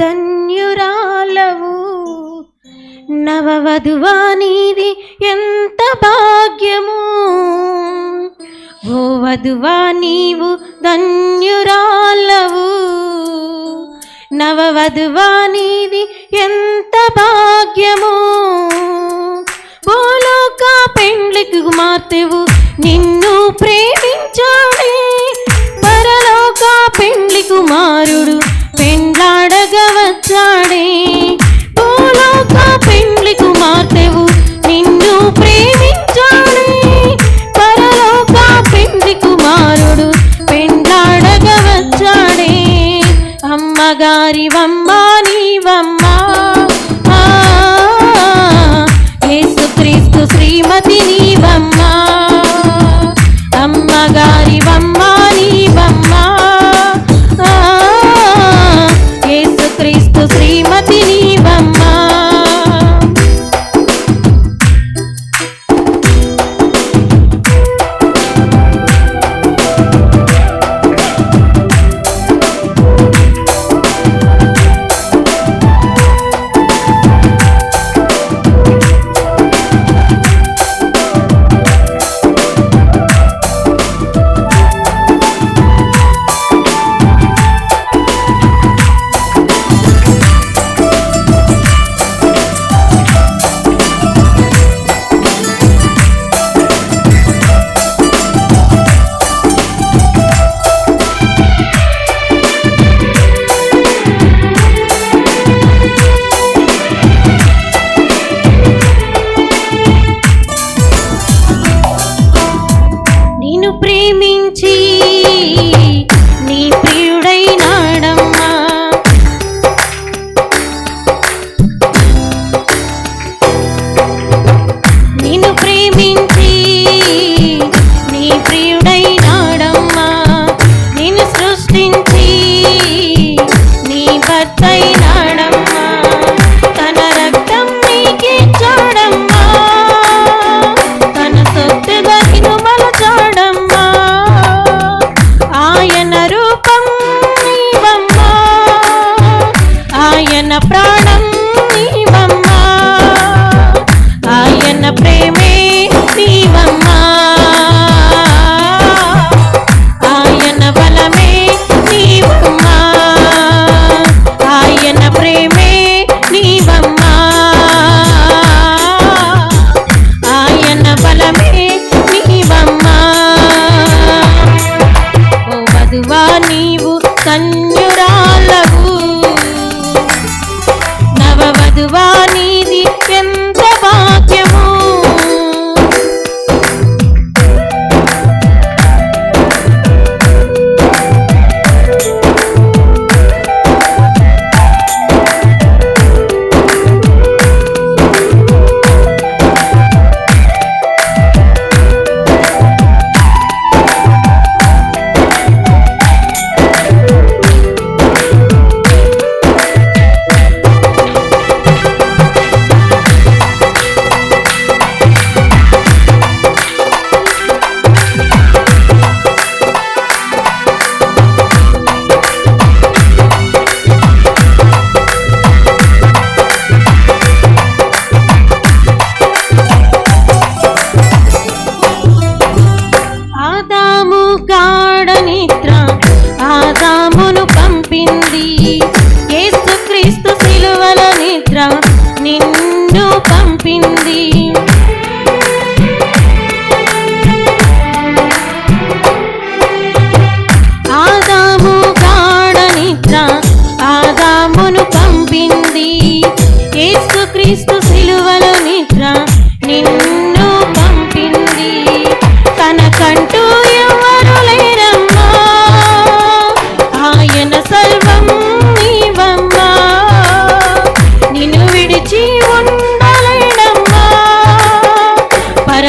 ధన్యురాలవు నవవధువా నీది ఎంత భాగ్యము. ఓ వధువా నీవు ధన్యురాలవు. నవవధువా నీది ఎంత భాగ్యము. బోలోక పెండ్లికి కుమార్తెవు నిన్ను ప్రేమించాడే. పరలోక పెండ్లి కుమారుడు పెండ్లాడు காணே నీ ప్రియ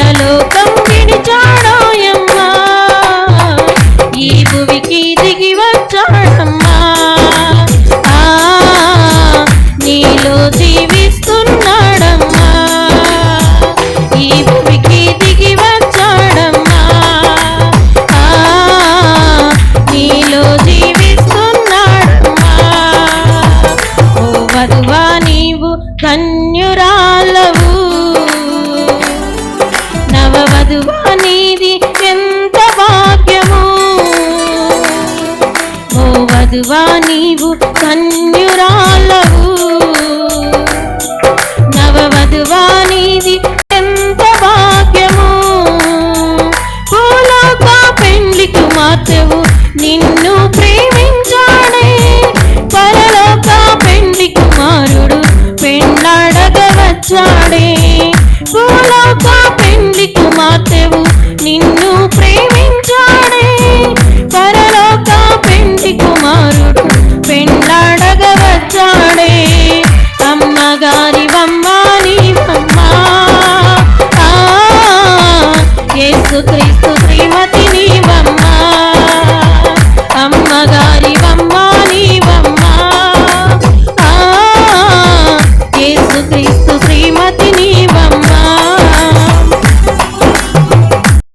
పరలోకం విడిచాడు. వధువా నీవు ధన్యురాలవు. నవవధువా నీది ఎంత భాగ్యము. భూలోక పెండ్లి కుమార్తెవు నిన్ను ప్రేమించాడే. పరలోక పెండ్లి కుమారుడు పెండ్లాడగ భూలోక పెండ్లి కుమార్తెవు నిన్ను ప్రేమించాడే అమ్మగారి